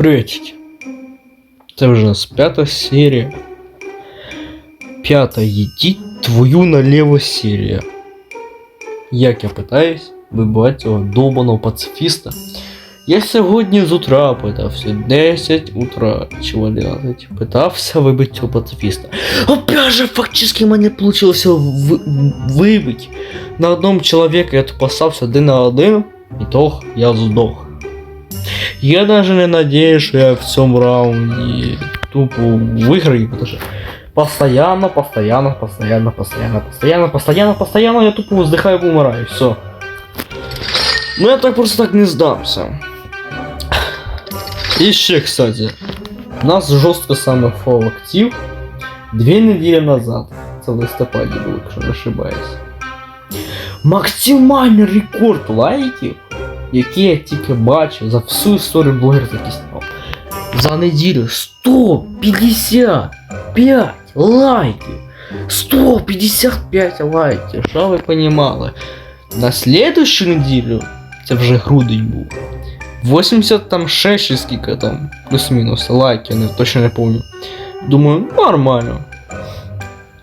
Приветики. Це вже у нас п'ята серія. П'ята їдіть твою наліво серія. Як я питаюсь вибивати цього долбаного пацифіста. Я сьогодні з утра питався, 10 утра чи в 11, питався вибити цього пацифіста. Опять же, фактически мене получилось ви- вибити. На одному чоловіка я тупо стався один на один, і тох я здох. Я даже не надеюсь, что я в цьому раунді тупо виграю, потому что постоянно, постоянно, постоянно, постоянно, постоянно, постоянно, постоянно я тупо вздыхаю и умираю, все. Ну я так просто так не сдамся. І ще, кстати, у нас жорстко саме фол актив дві неділі назад. Це в листопаді було, якщо не ошибаюсь. Максимальний рекорд лайків Які я тільки бачив за всю історію блогерів який. За неділю 155 лайків. 155 лайків. Що ви понімали? На слідущу неділю, це вже грудень був. 80 там 6 чи скільки там, плюс-мінус лайків, не, точно не пам'ятаю. Думаю, нормально.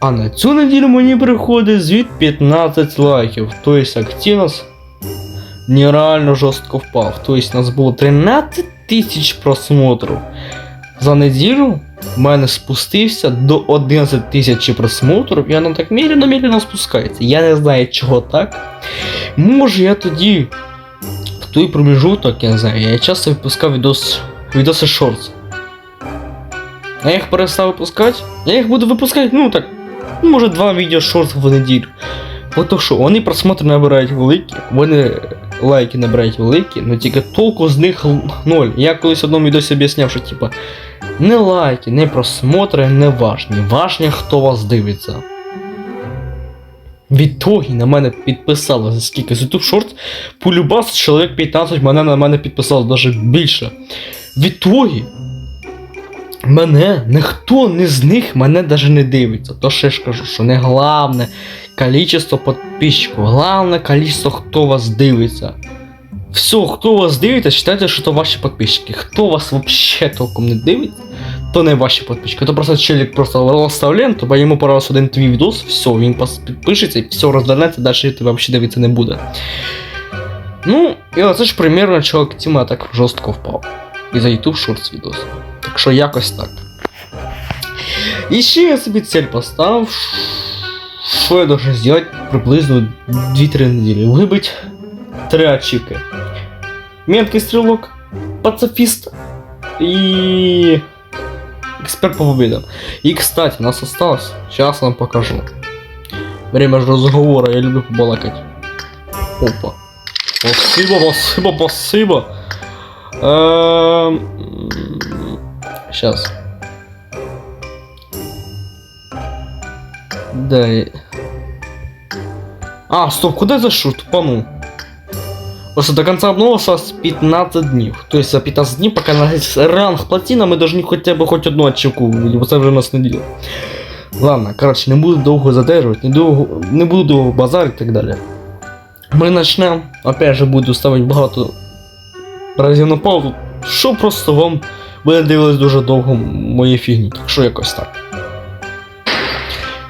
А на цю неділю мені приходить звіт 15 лайків. Тобто активність нереально жорстко впав. Тобто у нас було 13 тисяч просмотрів. За неділю в мене спустився до 11 тисяч просмотрів, і воно так міряно-міряно спускається. Я не знаю, чого так. Може я тоді в той проміжуток, я не знаю, я часто випускав відос, відоси шортс. Я їх перестав випускати. Я їх буду випускати, ну так, може два відео шортс в неділю. Бо то що, вони просмотри набирають великі, вони лайки набирають великі, але тільки толку з них ноль. Я колись в одному відосі об'ясняв, що типа не лайки, не просмотри не важні. Важні, хто вас дивиться. Відтоді на мене підписало за скільки з YouTube Shorts, полюбас чоловік 15 мене на мене підписало навіть більше. Відтоді мене ніхто не з них мене навіть не дивиться. То ще ж кажу, що не головне количество подписчиков, главное количество, хто вас дивиться. Все, хто вас дивиться, считайте, що то ваші подписчики. Хто вас вообще толком не дивиться, то не ваші подписчики. То просто челік просто ленту, бо йому пора один твій відос, все, він підпишеться і все розвернеться, далі ти взагалі дивитися не буде. Ну, і оце ж примірно чого Тіма так жорстко впав. І за YouTube Shorts відос. Так що якось так. І ще я собі цель поставив. Що я должен зробити приблизно 2-3 неділі? Вибить 3 ачівки. Меткий стрілок, пацифіст і. Експерт по победам. И, кстати, у нас осталось. Сейчас вам покажу. Время же разговора, я люблю побалакать. Опа. Спасибо, спасибо, спасибо. Эм... Сейчас. Да. и- А, стоп, куда я зашел? Тупанул. Просто до конца обнова осталось 15 дней. То есть за 15 дней, пока на ранг плотина, мы должны хотя бы хоть одну ачивку, либо це вже нас не діло. Ладно, короче, не буду довго задерживать, не, довго, не буду довго базарить і так далі. Ми почнемо. Опять же, буду ставити багато разів на паузу, що просто вам буде дивились дуже довго мої фігні. Так що якось так.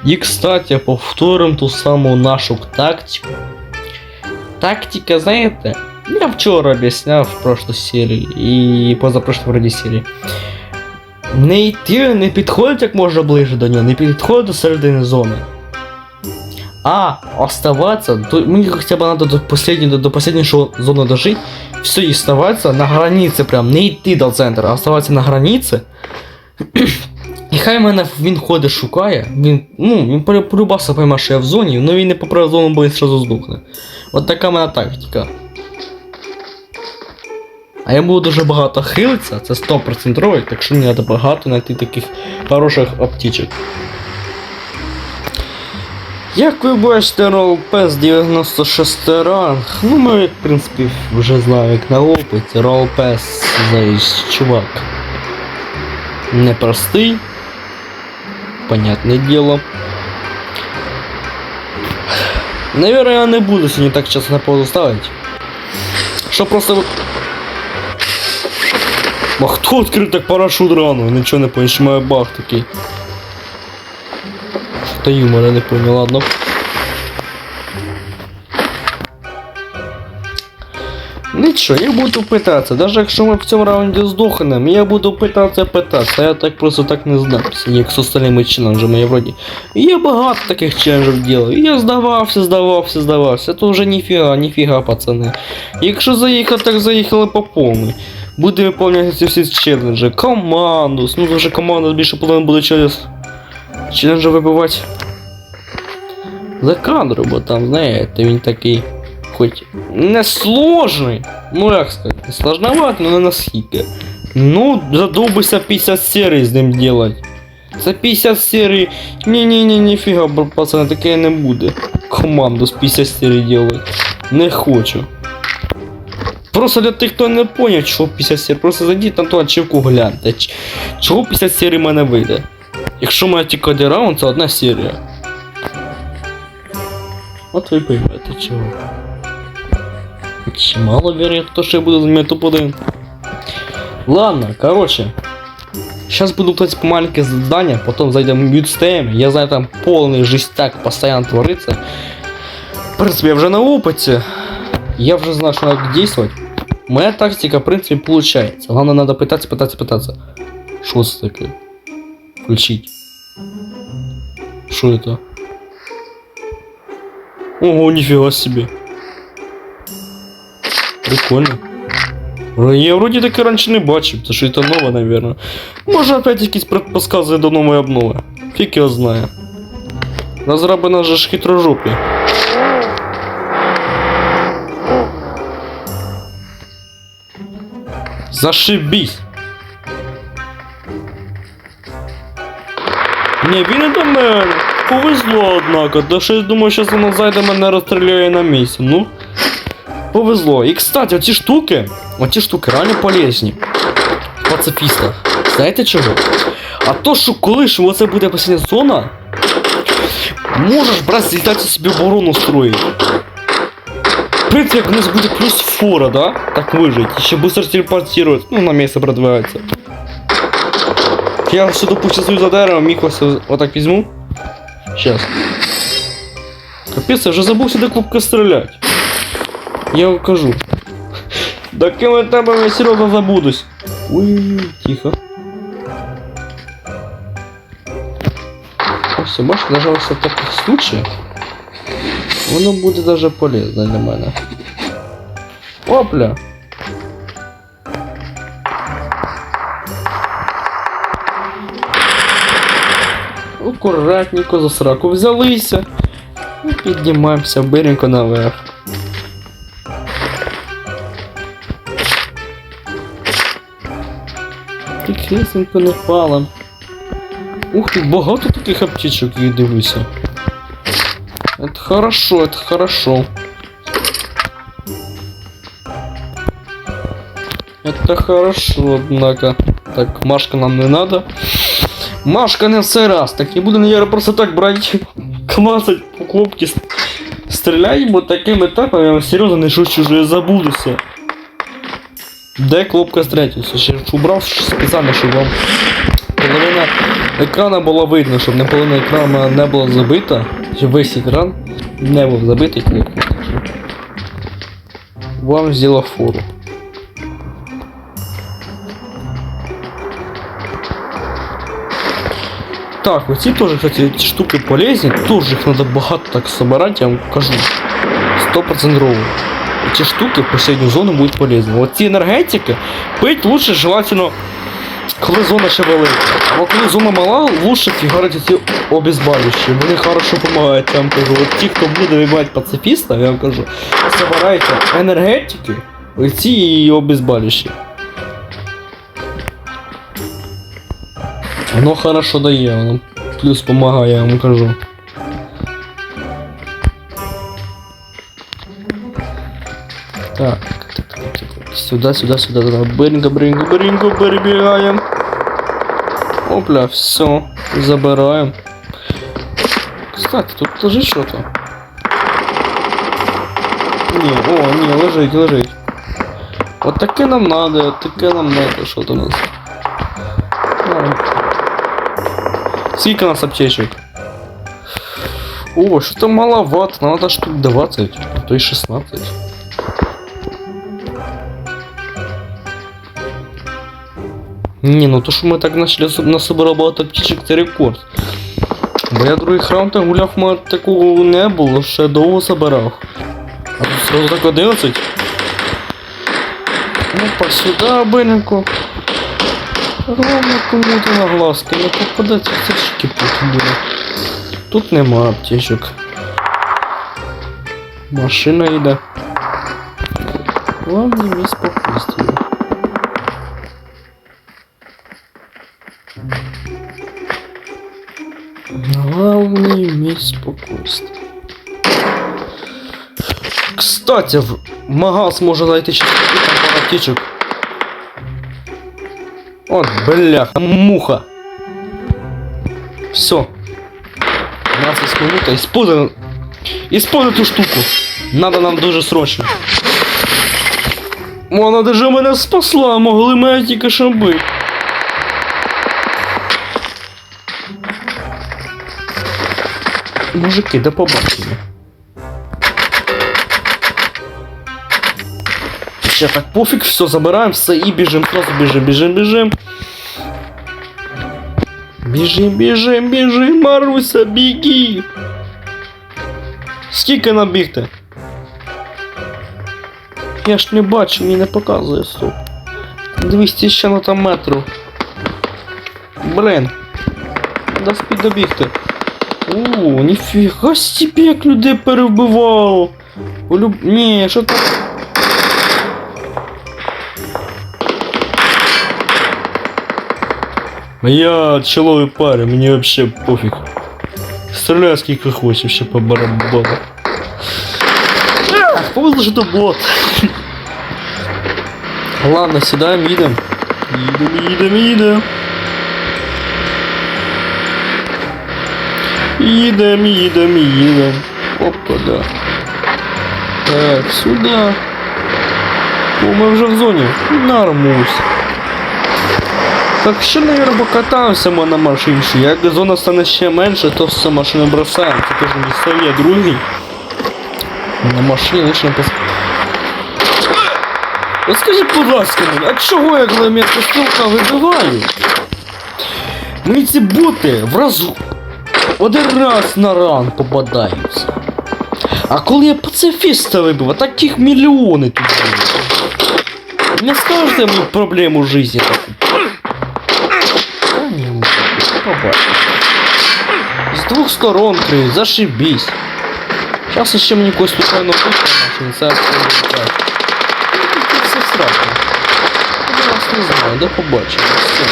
І, кстати, повторимо ту саму нашу тактику. Тактика, знаєте, я вчора об'ясняв в прошлій серії і позапрошлій вроді серії. Не йти, не підходить як можна ближче до нього, не підходить до середини зони. А оставаться, то мені хоча б надо до последней, до, до последнего зоны дожить, все и оставаться на границе прям, не йти до центру, а оставатися на границі. І хай мене він ходить шукає, він, ну, він полю- полюбався пойме, що я в зоні, але він не поправив зону, бо він сразу здохне. От така моя тактика. А я буду дуже багато хилитися, це 100%, ролик, так що мені треба багато знайти таких хороших аптечок. Як ви бачите, Ролпес 96 ранг. Ну ми, в принципі, вже знаємо, як на опиті. Ролпес, знаєш, чувак. Непростий. Понятное дело. Наверное, я не буду сьогодні так часто на паузу ставити. Що просто. А хто відкрив так парашут рано? Нічого не понял, що має баг такий. Юмора не понял, ладно. Нічого, я буду питатися. Даже якщо ми в цьому раунді здохнемо, я буду питатися, питатися. Я так просто так не здамся, як з остальними челенджами я вроді. Я багато таких челенджів делаю. Я здавався, здавався, здавався. То вже ніфіга, ніфіга, пацани. Якщо заїхати, так заїхали по повній. Буде виповняти ці всі челенджі. Команду. Ну вже команда більше половини буде через челенджі вибивати. За кадру, бо там, знаєте, він такий. Хоч не сложний. Ну як сказати, не сложновато, но не наскільки. Ну, задумайся 50 серій з ним делать. За 50 серій. Ні-ні-ні, ніфіга, пацани, таке не буде. Команду з 50 серій делать. Не хочу. Просто для тих, хто не поняв, чого 50 серій, просто зайдіть на ту ачівку гляньте. Чого 50 серій в мене вийде? Якщо моя тільки один раунд, це одна серія. От ви поймете чого. Чи мало вероятно, що я буду занимать топ-1. Ладно, короче. Сейчас буду платить по маленькие задания, потом зайдем в Мьютстейм. Я знаю, там полный жестяк постоянно творится. В принципе, я уже на опыте. Я уже знаю, что надо действовать. Моя тактика, в принципе, получается. Главное, надо пытаться, пытаться, пытаться. Что такое? Включить. Что это? Ого, нифига себе. Прикольно. Ой, Я вроді таки раніше не бачив, це що це нове, наверное. Може опять якісь предпоскази до нової обнови. Фік його знає. Розраби нас же ж хитрожопі. Зашибісь. Ні, він не до мене. Повезло, однако. Та що я думаю, що воно зайде мене розстріляє на місці. Ну. Повезло. І кстати, оці штуки, оці штуки реально полезні. В пацифістах. Знаєте чого? А то, що коли ж оце буде постійна зона, можеш брати злітати собі оборону строїть. В принципі, як у нас буде плюс фора, да? Так вижить. І ще быстро телепортирует, ну на місце продвигается. Я сюди почасую за деревом, міг ось отак візьму. Сейчас. Капець, я вже забув сюди кнопка стрілять. Я вам кажу. Такими темпами я серйозно забудусь. Ой, тихо. Ось, бачиш, даже ось в таких случаях воно буде даже полезно для мене. Опля! Аккуратненько за сраку взялися і піднімаємося биренько наверх. Тихесенько не палим. Ух ти, багато таких аптечок, я дивлюся. Это хорошо, это хорошо. Это хорошо, однако. Так, Машка нам не надо. Машка не все раз. Так не буду, наверное, просто так брать, клацать по кнопки, с- стріляй, бо таким етапом я вам серйозно не шучу, що я забудуся. Де кнопка стрітися? Ще убрав спеціально, щоб вам половина екрана була видно, щоб не половина екрана не була забита, щоб весь екран не був забитий кнопкою. Вам зробив фору. Так, оці теж, кстати, ці штуки полезні, теж їх треба багато так собирати, я вам кажу. 100% Эти штуки в последнюю зону будут полезны. Вот ці енергетики пить лучше желательно, коли зона ще велика. А коли зона мала, лучше фігарити ці обезболюючі. Вони хорошо допомагають, я вам кажу. От ті, хто буде вибивати пацифіста, я вам кажу, собирайте енергетики, оці і обезболюючі. Воно хорошо дає, воно плюс допомагає, я вам кажу. Так, так, так, так. Сюда, сюда, сюда, сюда. Бринго, бринго, бринго, перебегаем. Опля, все, забираем. Кстати, тут лежит что-то. Не, о, не, лежить, лежить. От таке нам надо, таке нам надо, що то у нас. Скільки у нас аптечок? О, что-то маловато, надо штук 20, а то и 16. Не, ну то, що ми так начали насобирали багато аптечок, це рекорд. Бо я другий храм гуляв, мене такого не було, ще довго забирав. А тут сразу так 11. Ну, по сюда, биненько. Главное, кому-то на глазки не попадать, це ж кипуть буде. Тут нема аптечок. Машина йде. Главное місць спокійствия. Главное місць спокійствия. Кстати, в магаз може зайти через там аптечок. От, бляха, муха. Все. 15 минут, используй, используй эту штуку. Надо нам дуже срочно. Вона даже мене спасла, могли мене тільки що. Мужики, до побачення. Ще так пофіг, все, забираємо, все і біжим, просто біжим, біжим, біжим. Біжим, біжим, біжим, Маруся, біги. Скільки нам бігти? Я ж не бачу, мені не показує, стоп. 200 ще на там метру. Блин. Да спіть добігти. О, ніфіга собі, як людей перебивав. Полюб... Ні, що там? Я человек парень, мне вообще пофиг. Стреляй сколько хочешь, вообще по барабану. Ах, повезло, что это бот. Ладно, седаем, едем. Едем, едем, едем. Едем, едем, едем. Опа, да. Так, сюда. О, мы уже в зоне. Нормусь. Так що, наверное, покатаємося ми на машинці. Як зона стане ще менше, то все машину бросаємо. Це теж місцеві, а другий. На машині лише не пос... От скажіть, будь ласка, а чого я коли мене стрілка вибиваю? Мені ці боти в разу один раз на ран попадаються. А коли я пацифіста вибив, таких мільйони тут. Не скажете мені проблему в житті таку. Та ні, мужики, побачимо. З двох сторон три, зашибісь. Зараз ще мені когось случайно бути на машині, це все не так. Це все страшно. Я вас не знаю, до побачення. Все.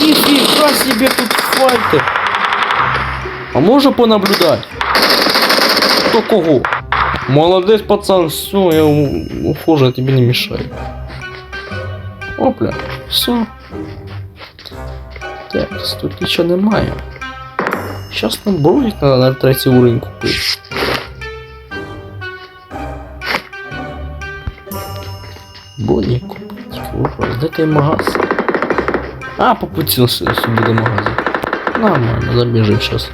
Ніфіга себе тут файти. А можу понаблюдати? Хто кого? Молодець пацан, все, я у- ухожу, я тобі не мешаю. Опля, все. Так, тут нічого немає. Сейчас нам броник надо на третій уровень купити. Броник купити. Опа, де той магаз? А, по пути ось буде магазин. Нормально, забіжим сейчас.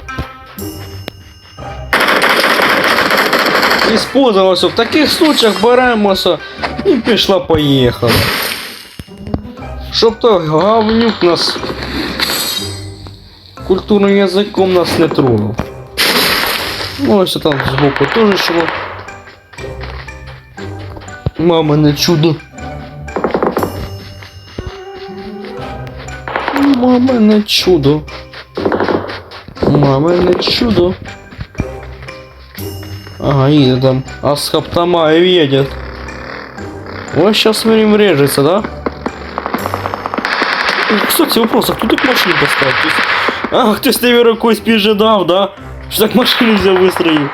Использувалося в таких случаях беремося і пішла поїхала. Щоб то говнюк нас культурним язиком нас не тронув. Ну ось там збоку теж йшло. Мамине чудо. Мамине чудо. Мамине чудо. Ага, едет там. Асхаптамаев едет. Ой, сейчас время врежется, да? Кстати, вопрос, а кто так машину поставил? А, кто с наверное, рукой спижидав, да? Что так машину взял выстроил?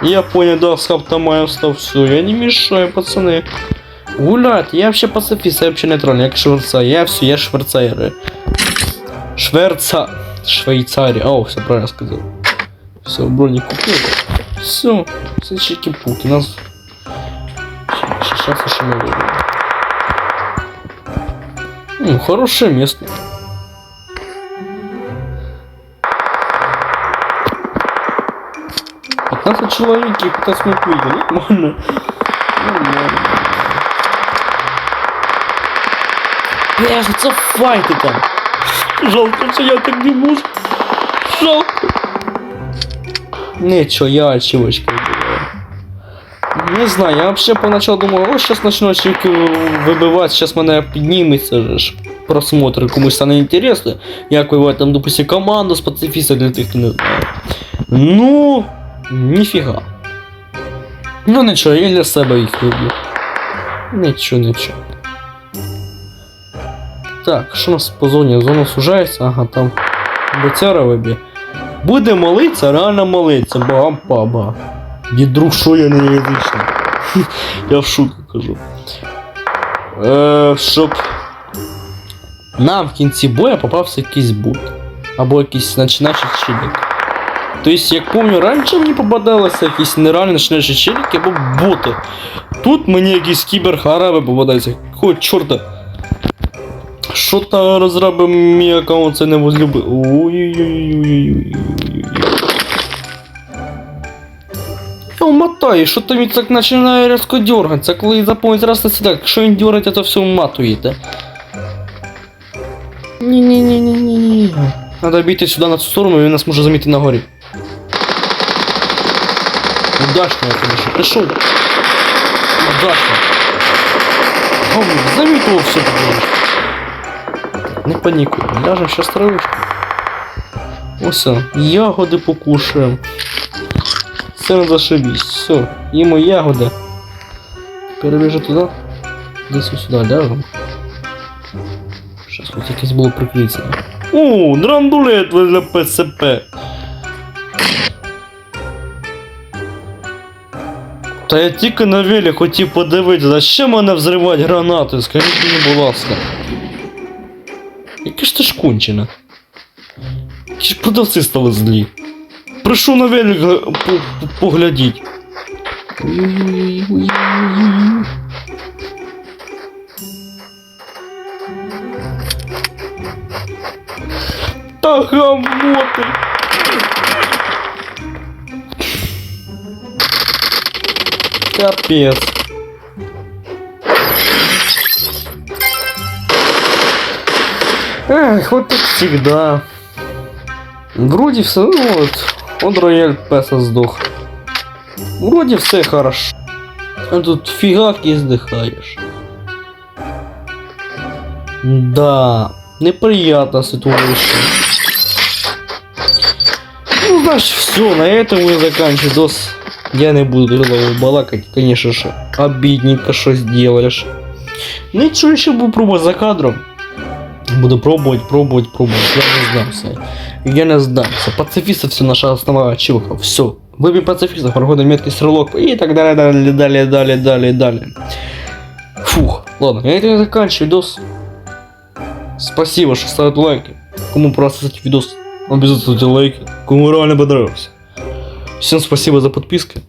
Я понял, да, Асхаптамаев стал. Все, я не мешаю, пацаны. Гулять, я вообще пацифист, я вообще нейтральный, я шверца, я все, я шверцайер. Шверца... Швейцария, о, все правильно сказал. Все, броник купил. Все, все чики-пуки, нас... сейчас еще мы выйдем. Ну, хорошее место. Пятнадцать человек и 15 минут выйдем. Нормально. Нормально. Бля, це файти там. Жалко, що я так не можу. Жалко. Ничего, я чувачка Не знаю, я вообще поначалу думал, о, сейчас начну очевидки выбивать, сейчас мене підніметься же просмотр, комусь стане інтересно, як вивати там, допустим, команду з пацифіста для тих, хто не знає. Ну, ніфіга. Ну нічого, я для себе їх люблю. Нічого, нічого. Так, що у нас по зоні? Зона сужається, ага, там боцяра виб'є. Буде молитися, реально молитися, бам паба. Дідруг, що я не язичний. я в шутку кажу. Е, щоб нам в кінці боя попався якийсь бот. Або якийсь починаючий челік. Тобто, як пам'ятаю, раніше мені попадалися якісь нереальні починаючі челіки або боти. Тут мені якісь кіберхараби попадаються. Якого чорта? Що то розраби мій аккаунт це не возлюбив. Ой-ой-ой-ой-ой-ой. Я мотаю, що то він так починає різко дергатися, коли заповнить раз на сюди. Якщо він дергать, то все матуєте. Ні-ні-ні-ні-ні. Надо бігти сюди на цю сторону, він нас може замітити на горі. Удачно, я конечно, прийшов. Удачно. О, замітив все тут. Не панікуй, ляжем щас травишку. Ось, ягоди покушаємо. Все зашибись, все, їмо ягоди. Перебіжу туди. Десь сюди ляжем. Щас хоч якесь було прикриття. О, драндулет для ПСП. Та я тільки на велі хотів подивитися, за що мене взривати гранати, скажіть мені, будь ласка. Яке ж ти ж кончена? Які ж продавці стали злі. Прошу на по- по- поглядіть. Та гавоти! Капец. Эх, вот так всегда. Вроде все, ну вот, он рояль Песа сдох. Вроде все хорошо. А тут фигак и сдыхаешь. Да, неприятно ситуация. Ну, значит, все, на этом мы заканчиваем. Я не буду балакать, конечно же. Обидненько, что сделаешь. Ничего, еще буду пробовать за кадром. Буду пробовать, пробовать, пробовать. Я не сдамся. Я не сдамся. Пацифистов все наша основная ачивка. Все. Выбей пацифистов, проходим меткий стрелок и так далее, далее, далее, далее, далее, далее. Фух. Ладно, я это заканчиваю видос. Спасибо, что ставят лайки. Кому просто кстати, видос, обязательно ставьте лайки. Кому реально понравился. Всем спасибо за подписки.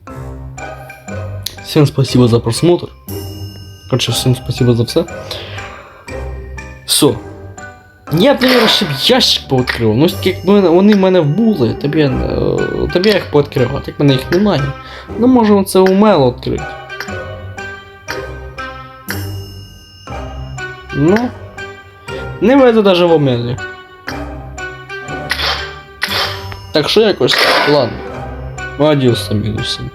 Всем спасибо за просмотр. Короче, всем спасибо за все. Все. Я б, наверное, ящик пооткрив. Ну, якби вони в мене були, тобі, е, тобі я їх пооткрив, а так мене їх немає. Ну, можемо це умело відкрити. Ну. Не вийде даже в омелі. Так що якось. Ладно. Адіос с усім.